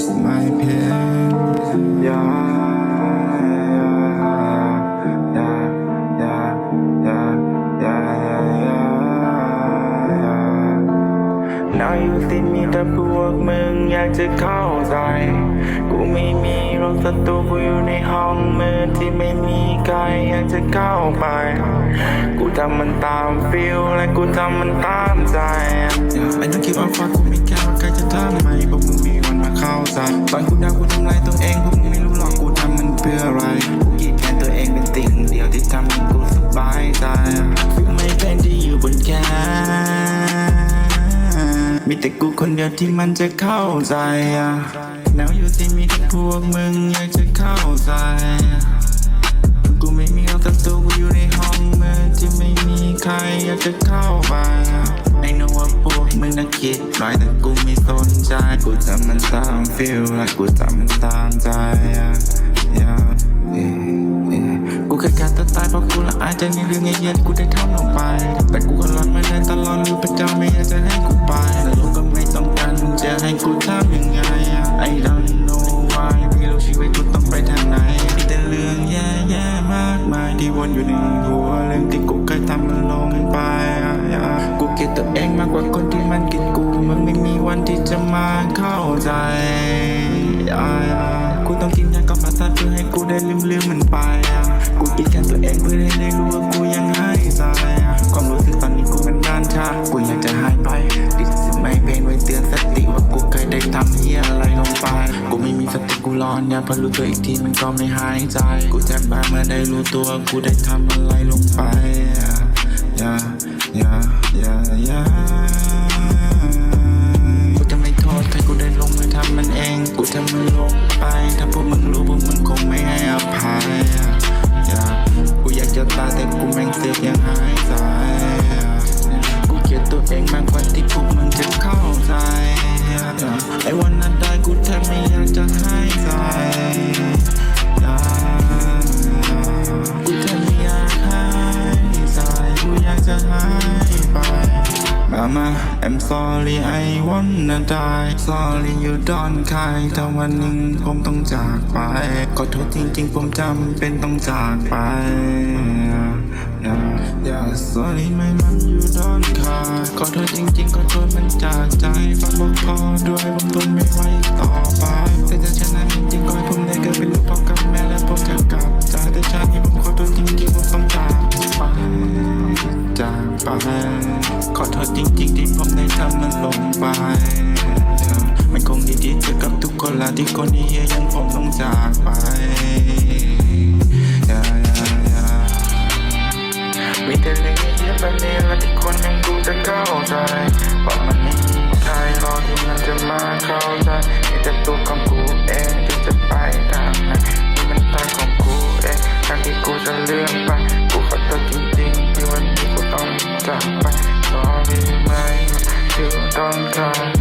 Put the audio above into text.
is my pain yeah yeah yeah yeah yeah yeah Now you see me แต่พวกมึงอยากจะเข้าใจ กูไม่มีโรคศัตรูกูอยู่ในห้องมืดที่ไม่มีใครอยากจะเข้าไป กูทำมันตามฟิลและกูทำมันตามใจไม่ต้องคิดว่าฟ้ากูไม่แค่ว่าใคร มีแต่กูคนเดียวที่มันจะเข้าใจอะแล้วอยู่ที่มีแต่พวกมึงอยากจะเข้าใจกูไม่มีเอาศัตรูกูอยู่ในห้องมืดที่ไม่มีใครอยากจะเข้าไปไอ้นว่าพวกมึงน่ะคิดร้ายแต่กูไม่สนใจ กูทำมันตามฟิลและกูทำมันตามใจอะ yeah, yeah, กูเคยการตัวตายเพราะกูละอายใจในเรื่องเย็นๆกูได้ทำลงไป แต่กูก็รอดมาได้ตลอด ตัวเองมากกว่าคนที่มันกลียดกู มันไม่มีวันที่จะมาเข้าใจกูต้องกินยากับประสาทเพื่อให้กูได้ลืมลืมมันไปอะกูกินแค่ตัวเองเพื่อให้ได้รู้ว่ากูยังหายใจความรู้สึกตอนนี้กูมันด้านชา กูอยากจะหายไป ดิสไม่เป็นไว้เตือนสติว่ากูเคยได้ทำเฮียอะไรลงไป กูไม่มีสติกูร้อนยาพอรู้ตัวอีกทีมันก็ไม่หายใจ กูแทบบ้าเมื่อได้รู้ตัวกูได้ทำอะไรลง ยังหายใจกูเกลียดตัวเองมากกว่าที่พวกมึงจะเข้าใจไอ้วันนั้นได้กูแทบไม่อยากจะหายใจกูแทบไม่อยากหายใจกูอยากจะหายไป Mama I'm sorry I wanna die Sorry you don't cry ถ้าวันหนึ่งผมต้องจากไป ขอโทษจริงๆ ผมจำเป็นต้องจากไป Yeah Yeah sorry my mom you don't cry ขอโทษจริงๆขอโทษมันจากใจฝากบอกพอด้วยผมทนไม่ไหวต่อไปแต่จะชนะจริงๆก็ให้ผมได้เกิดเป็นลูกพ่อกับแม่และผมจะกลับใจแต่ชาตินี้ผมขอโทษจริงๆผมต้องจากไปจากไปขอโทษจริงๆที่ผมได้ทำมันลงไปมันคงดีที่เจอกับทุกคนละที่คนนี้ยังผมต้องจากไปะเข้าใจว่ามันไม่มีใครรอที่มันจะมาเข้าใจมีแต่ตัวของกูเองที่จะไปทางไหนนี่มันตางของกูเองทางที่กูจะเลื่อนไปกูขอโทษจริงๆที่วันนี้กูต้องจากไป Sorry ไม่คือต้องการ